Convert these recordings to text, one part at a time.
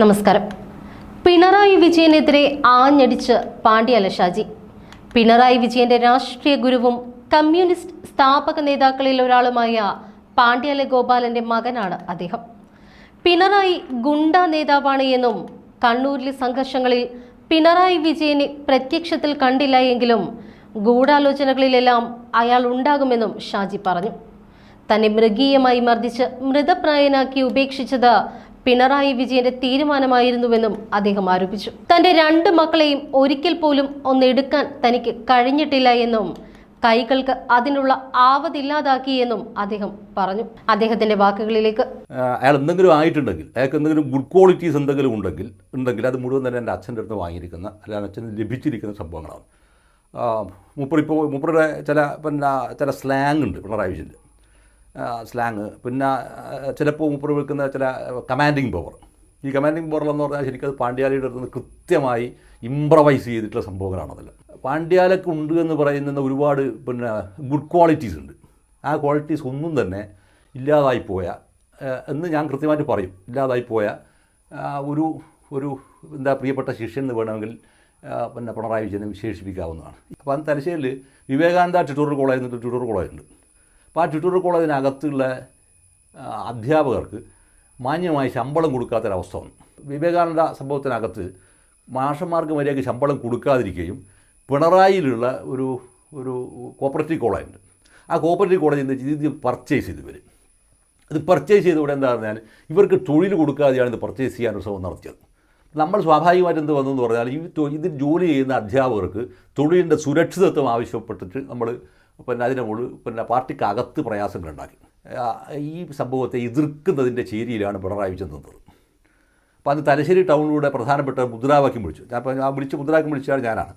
നമസ്കാരം. പിണറായി വിജയനെതിരെ ആഞ്ഞടിച്ച് പാണ്ഡ്യാല ഷാജി പിണറായി വിജയന്റെ രാഷ്ട്രീയ ഗുരുവും കമ്മ്യൂണിസ്റ്റ് സ്ഥാപക നേതാക്കളിൽ ഒരാളുമായ പാണ്ഡ്യാല ഗോപാലന്റെ മകനാണ് അദ്ദേഹം. പിണറായി ഗുണ്ട നേതാവാണ് എന്നും കണ്ണൂരിലെ സംഘർഷങ്ങളിൽ പിണറായി വിജയനെ പ്രത്യക്ഷത്തിൽ കണ്ടില്ല എങ്കിലും ഗൂഢാലോചനകളിലെല്ലാം അയാൾ ഉണ്ടാകുമെന്നും ഷാജി പറഞ്ഞു. തന്നെ മൃഗീയമായി മർദ്ദിച്ച് മൃതപ്രായനാക്കി ഉപേക്ഷിച്ചത് പിണറായി വിജയന്റെ തീരുമാനമായിരുന്നുവെന്നും അദ്ദേഹം ആരോപിച്ചു. തന്റെ രണ്ട് മക്കളെയും ഒരിക്കൽ പോലും ഒന്നെടുക്കാൻ തനിക്ക് കഴിഞ്ഞിട്ടില്ല എന്നും കൈകൾക്ക് അതിനുള്ള ആവതില്ലാതാക്കി എന്നും അദ്ദേഹം പറഞ്ഞു. അദ്ദേഹത്തിന്റെ വാക്കുകളിലേക്ക് അയാൾ എന്തെങ്കിലും ആയിട്ടുണ്ടെങ്കിൽ അയാൾക്ക് എന്തെങ്കിലും ഗുഡ് ക്വാളിറ്റീസ് എന്തെങ്കിലും ഉണ്ടെങ്കിൽ ഉണ്ടെങ്കിൽ അത് മുഴുവൻ തന്നെ എന്റെ അച്ഛന്റെ അടുത്ത് വാങ്ങിയിരിക്കുന്ന അല്ലെങ്കിൽ അച്ഛന് ലഭിച്ചിരിക്കുന്ന സംഭവങ്ങളാണ്. മൂപ്പറിപ്പോൾ മുപ്പറുടെ ചില പിന്നെ ചില സ്ലാങ് ഉണ്ട് പിണറായി വിജയന്റെ. സ്ലാങ് പിന്നെ ചിലപ്പോൾ മൂപ്പർ വിൽക്കുന്ന ചില കമാൻഡിങ് പവർ ഈ കമാൻഡിങ് പവർ എന്ന് പറഞ്ഞാൽ ശരിക്കും അത് പാണ്ഡ്യാലയുടെ അടുത്ത് നിന്ന് കൃത്യമായി ഇംപ്രവൈസ് ചെയ്തിട്ടുള്ള സംഭവങ്ങളാണ് അതല്ല പാണ്ഡ്യാലക്ക് ഉണ്ട് എന്ന് പറയുന്ന ഒരുപാട് പിന്നെ ഗുഡ് ക്വാളിറ്റീസ് ഉണ്ട്. ആ ക്വാളിറ്റീസ് ഒന്നും തന്നെ ഇല്ലാതായി പോയ എന്ന് ഞാൻ കൃത്യമായിട്ട് പറയും. ഇല്ലാതായി പോയ ഒരു ഒരു എന്താ പ്രിയപ്പെട്ട ശിഷ്യൻ എന്ന് വേണമെങ്കിൽ പിന്നെ പിണറായി വിജയനെ വിശേഷിപ്പിക്കാവുന്നതാണ്. അപ്പോൾ അന്ന് തലശ്ശേരിയിൽ Vivekananda tutorial college tutorial college ഉണ്ട്. അപ്പോൾ ആ ട്യൂട്ടോറിയൽ കോളേജിനകത്തുള്ള അധ്യാപകർക്ക് മാന്യമായി ശമ്പളം കൊടുക്കാത്തൊരവസ്ഥ വന്നു. വിവേകാനന്ദ സംഭവത്തിനകത്ത് മാഷന്മാർക്ക് മര്യാദയ്ക്ക് ശമ്പളം കൊടുക്കാതിരിക്കുകയും പിണറായിലുള്ള ഒരു ഒരു കോപ്പറേറ്റീവ് കോളേജുണ്ട്. ആ കോപ്പറേറ്റീവ് കോളേജിൽ നിന്ന് ഇത് പർച്ചേസ് ചെയ്ത് വരും ഇത് പർച്ചേസ് ചെയ്തവിടെ എന്താ പറഞ്ഞാൽ ഇവർക്ക് തൊഴിൽ കൊടുക്കാതെയാണ് ഇത് പർച്ചേസ് ചെയ്യാൻ ഒരു ശ്രമം നടത്തിയത്. നമ്മൾ സ്വാഭാവികമായിട്ട് എന്ത് വന്നു എന്ന് പറഞ്ഞാൽ ഈ ഇതിൽ ജോലി ചെയ്യുന്ന അധ്യാപകർക്ക് തൊഴിലിന്റെ സുരക്ഷിതത്വം ആവശ്യപ്പെട്ടിട്ട് നമ്മൾ പിന്നെ അതിനെ മുകളിൽ പിന്നെ പാർട്ടിക്ക് അകത്ത് പ്രയാസങ്ങളുണ്ടാക്കി. ഈ സംഭവത്തെ എതിർക്കുന്നതിന്റെ ചേരിയിലാണ് പിണറായി വിജയൻ നിന്നത്. അപ്പോൾ അത് തലശ്ശേരി ടൗണിലൂടെ പ്രധാനപ്പെട്ട മുദ്രാവാക്യം വിളിച്ചു. ഞാൻ ആ വിളിച്ച് മുദ്രാവാക്യം വിളിച്ചാൽ ഞാനാണ്.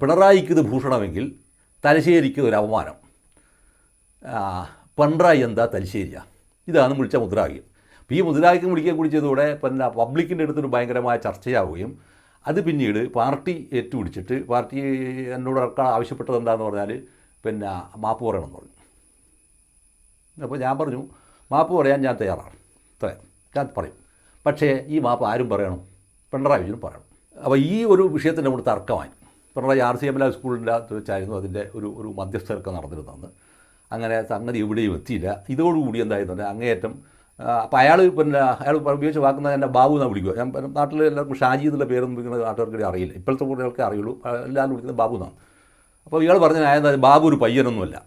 പിണറായിക്ക് ഇത് ഭൂഷണമെങ്കിൽ തലശ്ശേരിക്ക് ഒരു അപമാനം. പിണറായി എന്താ തലശ്ശേരിയാ? ഇതാണ് വിളിച്ച മുദ്രാവാക്യം. അപ്പോൾ ഈ മുദ്രാവാക്യം വിളിക്കാൻ കുടിച്ചതോടെ പിന്നെ പബ്ലിക്കിന്റെ അടുത്തൊരു ഭയങ്കരമായ ചർച്ചയാവുകയും അത് പിന്നീട് പാർട്ടി ഏറ്റുപിടിച്ചിട്ട് പാർട്ടി എന്നോട് ആവശ്യപ്പെട്ടത് എന്താണെന്ന് പറഞ്ഞാൽ പിന്നെ മാപ്പ് പറയണമെന്ന് പറഞ്ഞു. അപ്പോൾ ഞാൻ പറഞ്ഞു മാപ്പ് പറയാൻ ഞാൻ തയ്യാറാണ്. ഞാൻ പറയും. പക്ഷേ ഈ മാപ്പ് ആരും പറയണം. പിണറായി വിജയനും പറയണം. അപ്പോൾ ഈ ഒരു വിഷയത്തിന്റെ കൂടെ തർക്കമായി. Pinarayi R C M L സ്കൂളിന്റെ അകത്ത് വെച്ചായിരുന്നു അതിന്റെ ഒരു ഒരു മധ്യസ്ഥരൊക്കെ നടന്നിരുന്നത് അങ്ങനെ സംഗതി എവിടെയും എത്തിയില്ല. ഇതോടുകൂടി എന്തായിരുന്നു അങ്ങേയറ്റം അപ്പോൾ അയാൾ പിന്നെ അയാൾ ഉപയോഗിച്ച് വാക്കുന്ന എന്റെ ബാബു എന്നാണ് വിളിക്കുക. ഞാൻ നാട്ടിൽ എല്ലാവർക്കും ഷാജി എന്നുള്ള പേരൊന്നും വിളിക്കുന്ന നാട്ടുകാർക്ക് അറിയില്ല. ഇപ്പോഴത്തെ കുട്ടികൾക്ക് അറിയുള്ളൂ. എല്ലാവരും വിളിക്കുന്നത് ബാബു എന്നാണ്. അപ്പോൾ ഇയാൾ പറഞ്ഞ ആയത് ബാബു ഒരു പയ്യനൊന്നുമല്ല.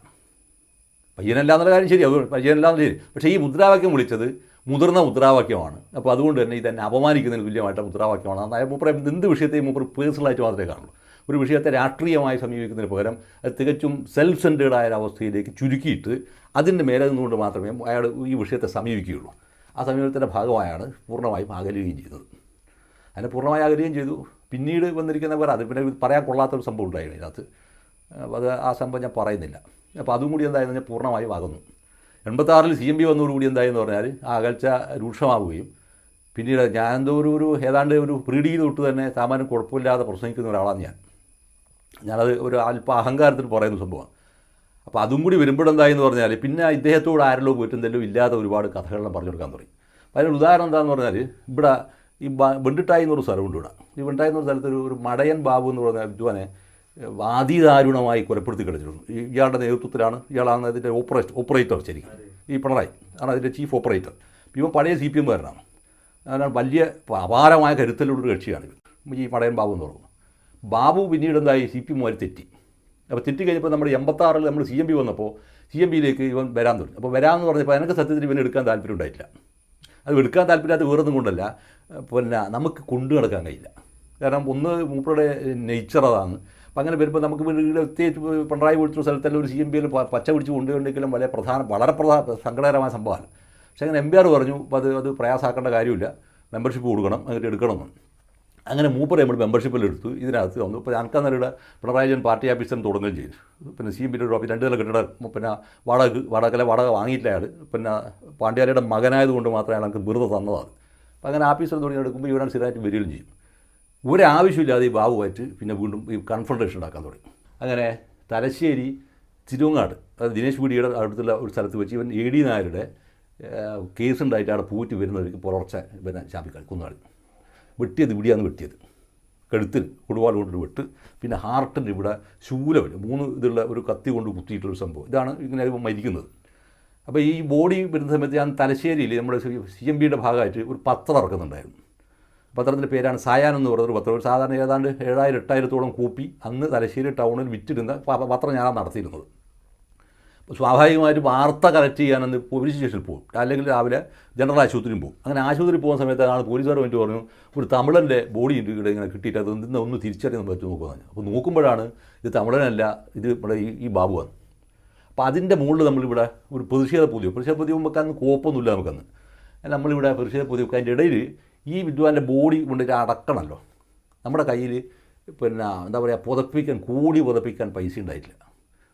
പയ്യനല്ല എന്നുള്ള കാര്യം ശരി അത് പയ്യനല്ല എന്നുള്ള ശരി. പക്ഷേ ഈ മുദ്രാവാക്യം വിളിച്ചത് മുതിർന്ന മുദ്രാവാക്യമാണ്. അപ്പോൾ അതുകൊണ്ട് തന്നെ ഇതെന്നെ അപമാനിക്കുന്നതിന് തുല്യമായിട്ട് മുദ്രാവാക്യമാണ്. അതായത് മൂപ്പറെ എന്ത് വിഷയത്തെയും മൂപ്പർ പേഴ്സണലായിട്ട് മാത്രമേ കാണുള്ളൂ. ഒരു വിഷയത്തെ രാഷ്ട്രീയമായി സമീപിക്കുന്നതിന് പകരം അത് തികച്ചും സെൽഫ് സെന്റേഡായ ഒരവസ്ഥയിലേക്ക് ചുരുക്കിയിട്ട് അതിന്റെ മേലെ നിന്നുകൊണ്ട് മാത്രമേ അയാൾ ഈ വിഷയത്തെ സമീപിക്കുകയുള്ളൂ. ആ സമീപനത്തിന്റെ ഭാഗമായാണ് പൂർണമായും അകലുകയും ചെയ്തത്. അതിനെ പൂർണമായി അകലുകയും ചെയ്തു. പിന്നീട് വന്നിരിക്കുന്നവർ അത് പിന്നെ പറയാൻ കൊള്ളാത്തൊരു സംഭവം ഉണ്ടായിരുന്നു ഇതിനകത്ത് അത് ആ സംഭവം ഞാൻ പറയുന്നില്ല. അപ്പോൾ അതും കൂടി എന്തായെന്ന് പറഞ്ഞാൽ പൂർണമായും ആകുന്നു എൺപത്താറിൽ സി എം പി വന്നതോടുകൂടി എന്തായെന്ന് പറഞ്ഞാൽ ആ അകൽച്ച രൂക്ഷമാവുകയും പിന്നീട് ഞാൻ എന്തോ ഒരു ഒരു ഏതാണ്ട് ഒരു പ്രീഡിയിൽ തൊട്ട് തന്നെ സാമാന്യം കുഴപ്പമില്ലാതെ പ്രസംഗിക്കുന്ന ഒരാളാണ് ഞാൻ. ഞാനത് ഒരു അല്പ അഹങ്കാരത്തിൽ പറയുന്ന സംഭവമാണ്. അപ്പോൾ അതും കൂടി വരുമ്പോഴെന്തായെന്ന് പറഞ്ഞാൽ പിന്നെ ഇദ്ദേഹത്തോട് ആരെല്ലോ പോയിട്ട് എന്തെങ്കിലും ഇല്ലാത്ത ഒരുപാട് കഥകളെല്ലാം പറഞ്ഞു കൊടുക്കാൻ തുടങ്ങി. അപ്പോൾ അതിനൊരു ഉദാഹരണം എന്താണെന്ന് പറഞ്ഞാൽ ഇവിടെ ഈ ബ- വെണ്ടിട്ടായി എന്നൊരു സ്ഥലമുണ്ട് ഇവിടെ. ഈ വെണ്ടിട്ടായി എന്നൊരു സ്ഥലത്ത് ഒരു മടയൻ ബാബു എന്ന് പറഞ്ഞ വിദ്വാനെ വാതിദാരുണമായി കൊലപ്പെടുത്തി കളിച്ചിരുന്നു ഇയാളുടെ നേതൃത്വത്തിലാണ് ഇയാളാണ് അതിന്റെ ഓപ്പറേറ്റ് ഓപ്പറേറ്റർ ശരിക്കും. ഈ പിണറായി. ആണ് അതിന്റെ ചീഫ് ഓപ്പറേറ്റർ. ഇവൻ പഴയ സി പി എമ്മുകാരനാണ്. അതിനാൽ വലിയ അപാരമായ കരുത്തലുള്ളൊരു കക്ഷിയാണ് ഇവൻ. ഈ പടയൻ ബാബു എന്ന് പറയുന്നത്. ബാബു പിന്നീട് എന്തായി? സി പി എമ്മുകാർ തെറ്റി. അപ്പോൾ തെറ്റി കഴിഞ്ഞപ്പോൾ നമ്മുടെ എൺപത്താറിൽ നമ്മൾ സി എം പി വന്നപ്പോൾ സി എം പിയിലേക്ക് ഇവൻ വരാൻ തുടങ്ങി. അപ്പോൾ വരാമെന്ന് പറഞ്ഞപ്പോൾ എനിക്ക് സത്യത്തിൽ ഇവൻ എടുക്കാൻ താല്പര്യം ഉണ്ടായിട്ടില്ല. അത് എടുക്കാൻ താല്പര്യമില്ലാത്ത വേറൊന്നും കൊണ്ടല്ല. പിന്നെ നമുക്ക് കൊണ്ടു നടക്കാൻ കഴിയില്ല. കാരണം ഒന്ന് മൂപ്പറുടെ നേച്ചർ അതാണ്. അപ്പം അങ്ങനെ വരുമ്പോൾ നമുക്ക് പ്രത്യേകിച്ച് പിണറായി പൊളിച്ച സ്ഥലത്തെല്ലാം ഒരു സി എം പിയിൽ പച്ച പിടിച്ച് കൊണ്ടുപോയിട്ടുണ്ടെങ്കിലും വളരെ പ്രധാന വളരെ പ്രധാന സങ്കടകരമായ സംഭവമാണ്. പക്ഷേ അങ്ങനെ എം പി ആർ പറഞ്ഞു അപ്പോൾ അത് അത് പ്രയാസമാക്കേണ്ട കാര്യമില്ല. മെമ്പർഷിപ്പ് കൊടുക്കണം എന്നിട്ട് എടുക്കണം അങ്ങനെ മൂപ്പർ നമ്മൾ മെമ്പർഷിപ്പിൽ എടുത്തു. ഇതിനകത്ത് വന്നു. ഇപ്പോൾ അനക്കാൻ നിലയുടെ പിണറായി വിജയൻ പാർട്ടി ഓഫീസിൽ തുടങ്ങുകയും ചെയ്തു. പിന്നെ സി എം പിയുടെ ഓഫീസ് രണ്ട് നില കെട്ടിട. പിന്നെ വാടക വാടകയിലെ വാടക വാങ്ങിയില്ല അയാൾ പിന്നെ പാണ്ഡ്യാലയുടെ മകനായതുകൊണ്ട് മാത്രമേ അയാൾക്ക് ബിരുദ തന്നതാണ്. അപ്പോൾ അങ്ങനെ ഓഫീസിൽ തുടങ്ങി എടുക്കുമ്പോൾ ഇവരാണ് സ്ഥിരമായിട്ട് വരികയും ചെയ്യും. ഒരാവശ്യമില്ലാതെ ഈ ബാബുവായിട്ട് പിന്നെ വീണ്ടും ഈ കൺഫ്രണ്ടേഷൻ ഉണ്ടാക്കാൻ തുടങ്ങി. അങ്ങനെ തലശ്ശേരി തിരുവങ്ങാട് അത് ദിനേശ് പീടിയുടെ അടുത്തുള്ള ഒരു സ്ഥലത്ത് വെച്ച് ഇവൻ എ ഡി നായരുടെ കേസുണ്ടായിട്ട് അവിടെ പൂറ്റി വരുന്നവർക്ക് പുലർച്ചെ പിന്നെ ചാപ്പിക്കളി കുന്നാളി വെട്ടിയത് ഇവിടെയാണ് വെട്ടിയത്. കഴുത്തിൽ കൊടുവാൽ കൊണ്ടൊരു വെട്ട് പിന്നെ ഹാർട്ടിന്റെ ഇവിടെ ശൂലമില്ല മൂന്ന് ഇതുള്ള ഒരു കത്തി കൊണ്ട് കുത്തിയിട്ടുള്ള സംഭവം. ഇതാണ് ഇങ്ങനെ ഇവൻ മരിക്കുന്നത്. അപ്പോൾ ഈ ബോഡി വരുന്ന സമയത്ത് ഞാൻ തലശ്ശേരിയിൽ നമ്മുടെ സി എം ബിയുടെ ഭാഗമായിട്ട് ഒരു പത്രം ഇറക്കുന്നുണ്ടായിരുന്നു. പത്രത്തിന്റെ പേരാണ് സായാൻ എന്ന് പറഞ്ഞൊരു പത്രം. സാധാരണ ഏതാണ്ട് ഏഴായിരം എട്ടായിരത്തോളം കൂപ്പി അന്ന് തലശ്ശേരി ടൗണിൽ വിറ്റിരുന്ന പത്രം ഞാനാണ് നടത്തിയിരുന്നത്. സ്വാഭാവികമായിട്ട് വാർത്ത കളക്ട് ചെയ്യാനെന്ന് പോലീസ് സ്റ്റേഷനിൽ പോകും. അല്ലെങ്കിൽ രാവിലെ ജനറൽ ആശുപത്രിയും പോകും. അങ്ങനെ ആശുപത്രിയിൽ പോകുന്ന സമയത്താണ് പോലീസുകാർ വേണ്ടി പറഞ്ഞു ഒരു തമിഴന്റെ ബോഡി ഇവിടെ ഇങ്ങനെ കിട്ടിയിട്ട് അത് നിന്ന് ഒന്ന് തിരിച്ചറിയാൻ പറ്റും നോക്കുക അപ്പോൾ നോക്കുമ്പോഴാണ് ഇത് തമിഴനല്ല ഇത് ഇവിടെ ഈ ഈ ബാബുവാണ് അപ്പോൾ അതിന്റെ മുകളിൽ നമ്മളിവിടെ ഒരു പ്രതിഷേധ പൊതിയോ പ്രതിഷേധ പൊതിയോ നമുക്ക് അന്ന് കോപ്പൊന്നുമില്ല നമുക്കന്ന്. നമ്മളിവിടെ പ്രതിഷേധ പൊതി വെക്കുക അതിന്റെ ഇടയിൽ ഈ വിദ്വാന്റെ ബോഡി കൊണ്ടിട്ട് അടക്കണമല്ലോ നമ്മുടെ കയ്യിൽ പിന്നെ എന്താ പറയുക പുതപ്പിക്കാൻ കൂടി പുതപ്പിക്കാൻ പൈസ ഉണ്ടായിട്ടില്ല.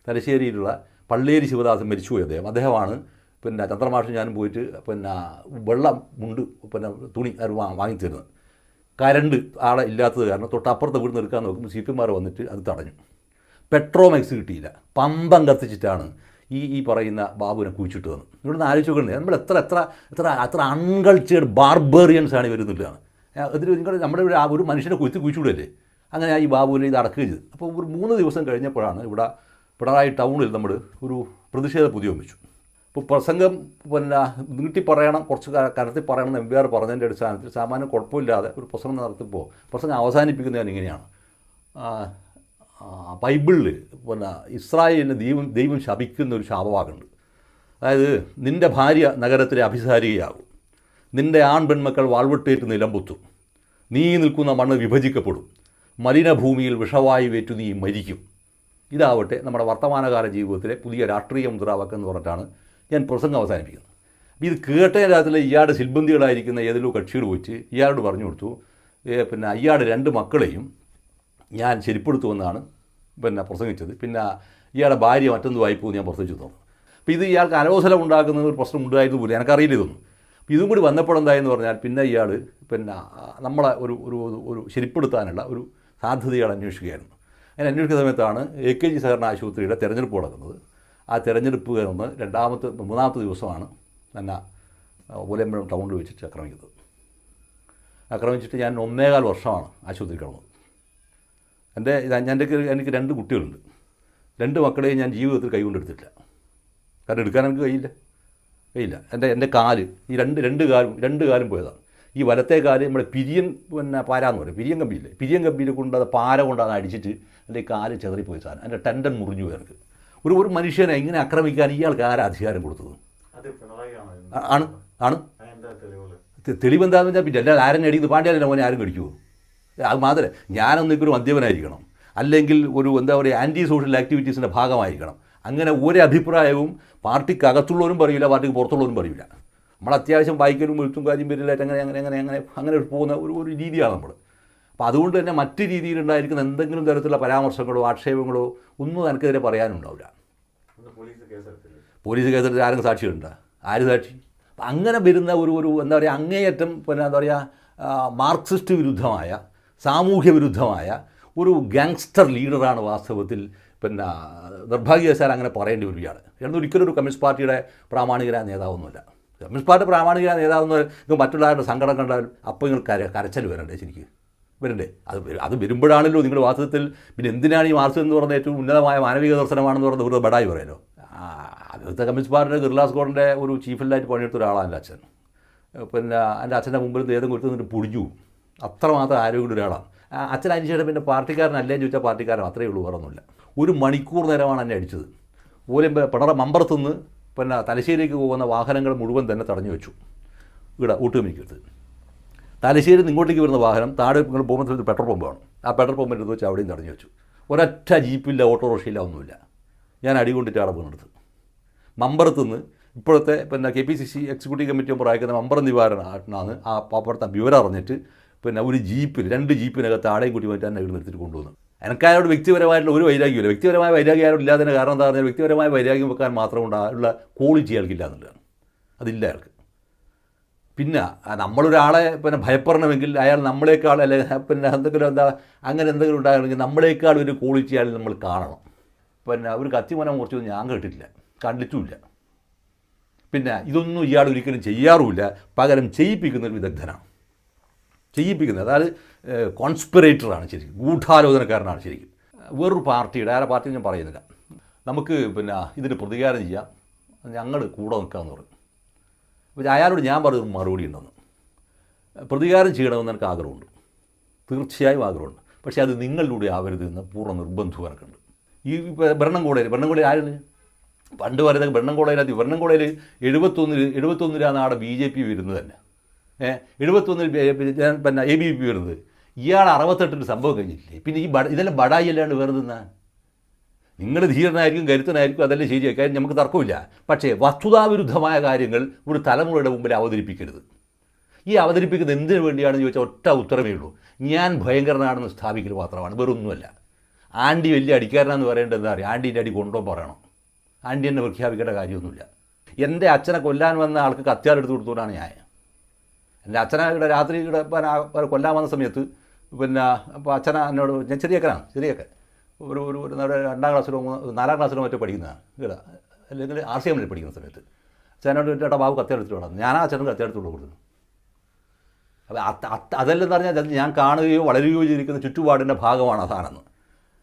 തലശ്ശേരിയിലുള്ള പള്ളേരി ശിവദാസൻ മരിച്ചുപോയി അദ്ദേഹം. അദ്ദേഹമാണ് പിന്നെ ചന്ദ്രമാഷ് ഞാനും പോയിട്ട് പിന്നെ വെള്ളം മുണ്ട് പിന്നെ തുണി വാങ്ങി വാങ്ങിത്തരുന്നത് കരണ്ട് ആളെ ഇല്ലാത്തത് കാരണം തൊട്ടപ്പുറത്ത് വീട് നിൽക്കാൻ നോക്കുമ്പോൾ സി പിമാർ വന്നിട്ട് അത് തടഞ്ഞു. പെട്രോമാക്സ് കിട്ടിയില്ല. പമ്പം കത്തിച്ചിട്ടാണ് ഈ ഈ പറയുന്ന ബാബുവിനെ കുഴിച്ചിട്ട് തന്നു ഇവിടുന്ന് ആലോചിച്ച് നോക്കുന്നത് നമ്മൾ എത്ര എത്ര എത്ര അത്ര അൺകൾച്ചേർഡ് ബാർബേറിയൻസ് ആണ് വരുന്നില്ലാണ് അതിൽ നിങ്ങൾ നമ്മുടെ ആ ഒരു മനുഷ്യനെ കുത്തി കുഴിച്ചുവിടല്ലേ? അങ്ങനെ ഈ ബാബുവിനെ ഇത് അടക്കുകയും ചെയ്തു. അപ്പോൾ ഒരു മൂന്ന് ദിവസം കഴിഞ്ഞപ്പോഴാണ് ഇവിടെ പിണറായി ടൗണിൽ നമ്മൾ ഒരു പ്രതിഷേധ പുതിയ വെച്ചു ഇപ്പോൾ പ്രസംഗം പിന്നെ നീട്ടി പറയണം കുറച്ച് കരത്തിൽ പറയണം എം പി ആർ പറഞ്ഞതിന്റെ അടിസ്ഥാനത്തിൽ സാമാന്യം കുഴപ്പമില്ലാതെ ഒരു പ്രസംഗം നടത്തുമ്പോൾ പ്രസംഗം അവസാനിപ്പിക്കുന്നത് ഞാൻ ഇങ്ങനെയാണ്. ബൈബിളിൽ പിന്നെ ഇസ്രായേലിന് ദൈവം ദൈവം ശപിക്കുന്ന ഒരു ശാപവാക്കുണ്ട്. അതായത് നിന്റെ ഭാര്യ നഗരത്തിലെ അഭിസാരികയാകും. നിന്റെ ആൺ പെൺമക്കൾ വാൾവെട്ടേറ്റ് നിലംപൊത്തും. നീ നിൽക്കുന്ന മണ്ണ് വിഭജിക്കപ്പെടും. മലിനഭൂമിയിൽ വിഷവായുവേറ്റു നീ മരിക്കും. ഇതാവട്ടെ നമ്മുടെ വർത്തമാനകാല ജീവിതത്തിലെ പുതിയ രാഷ്ട്രീയ മുദ്രാവാക്യം എന്ന് പറഞ്ഞിട്ടാണ് ഞാൻ പ്രസംഗം അവസാനിപ്പിക്കുന്നത്. അപ്പോൾ ഇത് കേട്ട രാത്രിയിൽ ഇയാളുടെ സിൽബന്ധികളായിരിക്കുന്ന ഏതെങ്കിലും കക്ഷികൾ വെച്ച് ഇയാളോട് പറഞ്ഞു കൊടുത്തു പിന്നെ ഇയാളുടെ രണ്ട് മക്കളെയും ഞാൻ ശരിപ്പെടുത്തുമെന്നാണ് പിന്നെ പ്രസംഗിച്ചത്. പിന്നെ ഇയാളുടെ ഭാര്യ മറ്റൊന്ന് വായ്പ ഞാൻ പ്രസംഗിച്ചു തോന്നുന്നു അപ്പോൾ ഇത് ഇയാൾക്ക് അനവസരം ഉണ്ടാക്കുന്ന ഒരു പ്രശ്നം ഉണ്ടായിരുന്നു പോലും. എനിക്കറിയില്ല ഇതൊന്നും. അപ്പോൾ ഇതും കൂടി വന്നപ്പോഴെന്തായെന്ന് പറഞ്ഞാൽ പിന്നെ ഇയാൾ പിന്നെ നമ്മളെ ഒരു ഒരു ഒരു ശരിപ്പെടുത്താനുള്ള ഒരു സാധ്യതകൾ അന്വേഷിക്കുകയായിരുന്നു. അങ്ങനെ അന്വേഷിക്കുന്ന സമയത്താണ് എ കെ ജി സഹകരണ ആശുപത്രിയുടെ തെരഞ്ഞെടുപ്പ് നടക്കുന്നത്. ആ തിരഞ്ഞെടുപ്പ് നിന്ന് രണ്ടാമത്തെ മൂന്നാമത്തെ ദിവസമാണ് എന്നെ മൂലമ്പഴം ടൗണിൽ വെച്ചിട്ട് ആക്രമിക്കുന്നത്. ആക്രമിച്ചിട്ട് ഞാൻ ഒന്നേകാൽ വർഷമാണ് ആശുപത്രി കിടന്നത്. എന്റെ എന്റെ എനിക്ക് രണ്ട് കുട്ടികളുണ്ട്. രണ്ട് മക്കളെയും ഞാൻ ജീവിതത്തിൽ കൈകൊണ്ടെടുത്തിട്ടില്ല. കാരണം എടുക്കാൻ എനിക്ക് കഴിയില്ല. കഴിയില്ല. എന്റെ എന്റെ കാൽ ഈ രണ്ട് രണ്ട് കാലും രണ്ട് കാലും പോയതാണ്. ഈ വലത്തെ കാൽ നമ്മുടെ പിരിയൻ പിന്നെ പാര എന്ന് പറയും. പിരിയൻ കമ്പിയില്ലേ പിരിയൻ കമ്പിയിൽ കൊണ്ട് അത് പാര കൊണ്ടാണ് അടിച്ചിട്ട് എന്റെ ഈ കാൽ ചെതറിപ്പോയി സാധനം. എന്റെ ടെൻഡൻ മുറിഞ്ഞു പോയി എനിക്ക്. ഒരു ഒരു മനുഷ്യനെ ഇങ്ങനെ ആക്രമിക്കാൻ ഇയാൾക്ക് ആരാ അധികാരം കൊടുത്തത്? അത് ആണ്. ആണ്. തെളിവ് എന്താണെന്ന് വെച്ചാൽ പിന്നെ എല്ലാവരും ആരും അടിക്കുന്നു? പാണ്ഡ്യാലെ മോനെ ആരും കടിക്കുമോ അത് മാത്രമേ ഞാനൊന്നിക്കൊരു ഒരു മദ്യപനായിരിക്കണം. അല്ലെങ്കിൽ ഒരു എന്താ പറയുക ആന്റി സോഷ്യൽ ആക്ടിവിറ്റീസിന്റെ ഭാഗമായിരിക്കണം. അങ്ങനെ ഒരു അഭിപ്രായവും പാർട്ടിക്ക് അകത്തുള്ളവരും പറയില്ല പാർട്ടിക്ക് പുറത്തുള്ളവരും പറയില്ല നമ്മൾ അത്യാവശ്യം വായിക്കലും എഴുത്തും കാര്യം വരില്ലായിട്ട് അങ്ങനെ അങ്ങനെ അങ്ങനെ അങ്ങനെ അങ്ങനെ പോകുന്ന ഒരു ഒരു രീതിയാണ് നമ്മൾ. അപ്പോൾ അതുകൊണ്ട് തന്നെ മറ്റ് രീതിയിലുണ്ടായിരിക്കുന്ന എന്തെങ്കിലും തരത്തിലുള്ള പരാമർശങ്ങളോ ആക്ഷേപങ്ങളോ ഒന്നും എനിക്കെതിരെ പറയാനുണ്ടാവില്ല. പോലീസ് കേസെടുത്ത് ആരും സാക്ഷിയുണ്ട് ആര് സാക്ഷി? അപ്പം അങ്ങനെ വരുന്ന ഒരു ഒരു എന്താ പറയുക അങ്ങേയറ്റം പിന്നെ എന്താ പറയുക മാർക്സിസ്റ്റ് വിരുദ്ധമായ സാമൂഹ്യ വിരുദ്ധമായ ഒരു ഗാങ്സ്റ്റർ ലീഡറാണ് വാസ്തവത്തിൽ പിന്നെ നിർഭാഗ്യവശാൽ അങ്ങനെ പറയേണ്ടി വരികയാണ്. എന്നാൽ ഒരിക്കലും ഒരു കമ്മ്യൂണിസ്റ്റ് പാർട്ടിയുടെ പ്രാമാണികരായ നേതാവൊന്നുമില്ല. കമ്മ്യൂണിസ്റ്റ് പാർട്ടി പ്രാമാണികരായ നേതാവെന്ന് ഇത് മറ്റുള്ളവരുടെ സങ്കടം കണ്ടാൽ അപ്പോൾ നിങ്ങൾ കര കരച്ചൽ വരണ്ടേ ശരിക്കും? വരണ്ടേ? അത് അത് വരുമ്പോഴാണല്ലോ നിങ്ങൾ വാസ്തവത്തിൽ പിന്നെ എന്തിനാണ് ഈ മാർക്സ് എന്ന് പറഞ്ഞ ഏറ്റവും ഉന്നതമായ മാനവിക ദർശനമാണെന്ന് പറഞ്ഞത് ഒരു ബടായി പറയാലോ ആ, അതിലത്തെ കമ്മ്യൂണിസ്റ്റ് പാർട്ടിയുടെ ഗിർലാസ് ഗോഡിന്റെ ഒരു ചീഫ് ചീഫിലായിട്ട് പണിയെടുത്ത ഒരാളാണ് എന്റെ അച്ഛൻ. പിന്നെ എന്റെ അച്ഛന്റെ മുമ്പിൽ ഏതെങ്കിലും ഒരു പൊടിഞ്ഞു അത്രമാത്രം ആരോഗ്യമുള്ള ഒരാളാണ്. അച്ഛൻ ശേഷം പിന്നെ പാർട്ടിക്കാരനല്ലേ ചോദിച്ചാൽ പാർട്ടിക്കാരൻ അത്രയേ ഉള്ളൂ വേറൊന്നുമില്ല. ഒരു മണിക്കൂർ നേരമാണ് എന്നെ അടിച്ചത്. പോലും പിണറ മമ്പറത്തുനിന്ന് പിന്നെ തലശ്ശേരിക്ക് പോകുന്ന വാഹനങ്ങൾ മുഴുവൻ തന്നെ തടഞ്ഞു വെച്ചു. ഇവിടെ ഊട്ടുകമ്മിക്കടുത്ത് തലശ്ശേരി ഇങ്ങോട്ടേക്ക് വരുന്ന വാഹനം താഴെ നിങ്ങൾ പോകുമ്പോൾ പെട്രോൾ പെട്രോൾ പമ്പാണ് ആ പെട്രോൾ പമ്പിന്റെ അടുത്ത് വെച്ച് അവിടെയും തടഞ്ഞു വെച്ചു. ഒരൊറ്റ ജീപ്പില്ല ഓട്ടോറിക്ഷയില്ല ഒന്നുമില്ല. ഞാൻ അടി കൊണ്ടിട്ട് അവിടെ വീണെടുത്ത്. മമ്പറത്തുനിന്ന് ഇപ്പോഴത്തെ പിന്നെ K P C C executive committee member അയക്കുന്ന മമ്പറ ആണ് ആ അവിടുത്തെ വിവരം അറിഞ്ഞിട്ട് പിന്നെ ഒരു ജീപ്പിൽ രണ്ട് ജീപ്പിനകത്ത് ആടെയും കൂട്ടി മാറ്റാൻ ഇവിടെ നിർത്തിയിട്ട് കൊണ്ടുവന്നു. എനിക്ക് അയാളോട് വ്യക്തിപരമായിട്ടുള്ള ഒരു വൈരാഗ്യമില്ല വ്യക്തിപരമായ വൈരാഗ്യം അയാളോട് ഇല്ലാത്തതിന്റെ കാരണം എന്താ പറഞ്ഞാൽ വ്യക്തിപരമായ വൈരാഗ്യം വെക്കാൻ മാത്രം കൊണ്ട് ഉള്ള ക്വാളിറ്റി അയാൾക്കില്ല എന്നുള്ളതാണ്. അതില്ല ആൾക്ക് പിന്നെ നമ്മളൊരാളെ പിന്നെ ഭയപ്പെടണമെങ്കിൽ അയാൾ നമ്മളെക്കാൾ അല്ലെങ്കിൽ പിന്നെ എന്തെങ്കിലും എന്താ അങ്ങനെ എന്തെങ്കിലും ഉണ്ടാകണമെങ്കിൽ നമ്മളെക്കാൾ ഒരു ക്വാളിറ്റി അയാൾ നമ്മൾ കാണണം. പിന്നെ ഒരു കത്തിമനം കുറച്ചൊന്നും ഞാൻ കേട്ടിട്ടില്ല. കണ്ടിട്ടുമില്ല. പിന്നെ ഇതൊന്നും ഇയാൾ ഒരിക്കലും ചെയ്യാറുമില്ല. പകരം ചെയ്യിപ്പിക്കുന്ന ഒരു വിദഗ്ധനാണ്. ചെയ്യിപ്പിക്കുന്നത്. അതായത് കോൺസ്പിറേറ്ററാണ് ശരിക്കും. ഗൂഢാലോചനക്കാരനാണ് ശരിക്കും. വേറൊരു പാർട്ടിയുടെ ആരെ പാർട്ടി ഞാൻ പറയുന്നില്ല. നമുക്ക് പിന്നെ ഇതിന് പ്രതികാരം ചെയ്യാം. ഞങ്ങൾ കൂടെ നിൽക്കാമെന്ന് പറയും. അപ്പോൾ അയാളോട് ഞാൻ പറഞ്ഞൊരു മറുപടി ഉണ്ടെന്ന്. പ്രതികാരം ചെയ്യണമെന്ന് എനിക്ക് ആഗ്രഹമുണ്ട്. തീർച്ചയായും ആഗ്രഹമുണ്ട്. പക്ഷേ അത് നിങ്ങളിലൂടെ ആവരുത് എന്ന് പൂർണ നിർബന്ധവും എനിക്കുണ്ട്. ഈ ഭരണം കൂടെ ഭരണം കൂടെ ആരാണ് പണ്ട് പറയുന്നത് ഭരണം കൂടെ എഴുപത്തൊന്നിൽ എഴുപത്തൊന്നിലാണ് അവിടെ ബി ജെ പി വരുന്നത് തന്നെ. എഴുപത്തൊന്നിൽ പിന്നെ എ ബി പി വരുന്നത് ഇയാൾ അറുപത്തെട്ടിന് സംഭവം കഴിഞ്ഞില്ലേ? പിന്നെ ഈ ബട ഇതെല്ലാം ബടായി അല്ലാണ്ട് വേറെ നിന്നാ നിങ്ങൾ ധീരനായിരിക്കും കരുത്തനായിരിക്കും അതെല്ലാം ശരിയായി. കാര്യം നമുക്ക് തർക്കമില്ല. പക്ഷേ വസ്തുതാവിരുദ്ധമായ കാര്യങ്ങൾ ഒരു തലമുറയുടെ മുമ്പിൽ അവതരിപ്പിക്കരുത്. ഈ അവതരിപ്പിക്കുന്നത് എന്തിനു വേണ്ടിയാണെന്ന് ചോദിച്ചാൽ ഒറ്റ ഉത്തരമേ ഉള്ളൂ. ഞാൻ ഭയങ്കരനാണെന്ന് സ്ഥാപിക്കൽ മാത്രമാണ്. വേറൊന്നുമല്ല. ആന്റി വലിയ അടിക്കാരനാണെന്ന് പറയേണ്ടത് എന്താ പറയുക ആന്റീന്റെ അടി കൊണ്ടോ പറയണം. ആന്റി എന്നെ പ്രഖ്യാപിക്കേണ്ട കാര്യമൊന്നുമില്ല. എന്റെ അച്ഛനെ കൊല്ലാൻ വന്ന ആൾക്ക് കത്തിയാലെടുത്ത് കൊടുത്തോണ്ടാണ് ഞാൻ. എന്റെ അച്ഛനെ ഇവിടെ രാത്രി ഇവിടെ കൊല്ലാൻ വന്ന സമയത്ത് പിന്നെ അപ്പോൾ അച്ഛന എന്നോട് ഞാൻ ചെറിയക്കനാണ് ചെറിയക്കൻ. ഒരു ഒരു ഒരു രണ്ടാം ക്ലാസ്സിലോ നാലാം ക്ലാസ്സിലോ മറ്റോ പഠിക്കുന്നതാണ് ഇവിടെ അല്ലെങ്കിൽ ആർ സി എമ്മിൽ പഠിക്കുന്ന സമയത്ത്. അച്ഛനോട് ചേട്ടാ ബാബു കത്തിയെടുത്തിട്ട് വേണം ആ അച്ഛനും കത്തിയെടുത്തോട് കൊടുക്കുന്നു അപ്പോൾ അത് അത് അതെല്ലാം പറഞ്ഞാൽ ഞാൻ കാണുകയോ വളരുകയോ ചെയ്തിരിക്കുന്ന ചുറ്റുപാടിന്റെ ഭാഗമാണ് അതാണെന്ന്.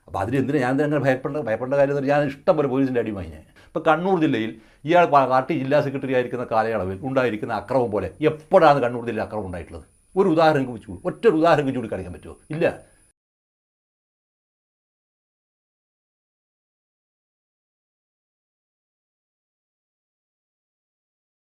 അപ്പോൾ അതിന് എന്തിനാണ് ഞാൻ എന്തിനാ ഭയപ്പെടേണ്ട ഭയപ്പെടേണ്ട കാര്യം ഞാൻ ഇഷ്ടം പോലെ പോലീസിന്റെ അടിമായി ഞാൻ. ഇപ്പോൾ കണ്ണൂർ ജില്ലയിൽ ഇയാൾ പാർട്ടി ജില്ലാ സെക്രട്ടറി ആയിരിക്കുന്ന കാലയളവിൽ ഉണ്ടായിരിക്കുന്ന അക്രമം പോലെ എപ്പോഴാണ് കണ്ണൂർ ജില്ലയിൽ അക്രമം ഉണ്ടായിട്ടുള്ളത്? ഒരു ഉദാഹരണം വെച്ചു ഒറ്റ ഒരു ഉദാഹരണം ചൂടി കാണിക്കാൻ പറ്റുമോ? ഇല്ല.